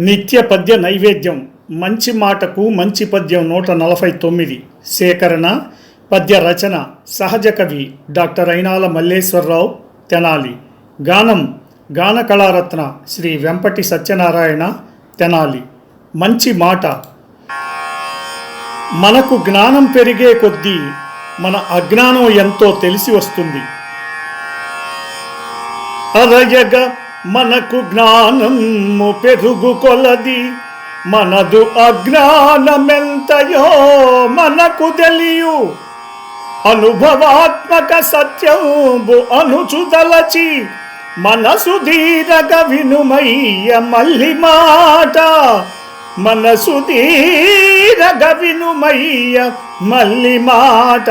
నిత్య పద్య నైవేద్యం. మంచి మాటకు మంచి పద్యం నూట నలభై తొమ్మిది. సేకరణ పద్య రచన సహజ కవి డాక్టర్ అయినాల మల్లేశ్వరరావు తెనాలి. గానం గాన కళారత్న శ్రీ వెంపటి సత్యనారాయణ తెనాలి. మంచి మాట. మనకు జ్ఞానం పెరిగే కొద్దీ మన అజ్ఞానం ఎంతో తెలిసి వస్తుంది. అరయగ మనకు జ్ఞానము పెరుగు కొలది మనదు అజ్ఞానమెంతయో మనకు తెలియు. అనుభవాత్మక సత్యంబు అనుచుదలచి మనసు ధీరగ వినుమయ్య మల్లి మాట మనసు ధీరగ వినుమయ్య మల్లి మాట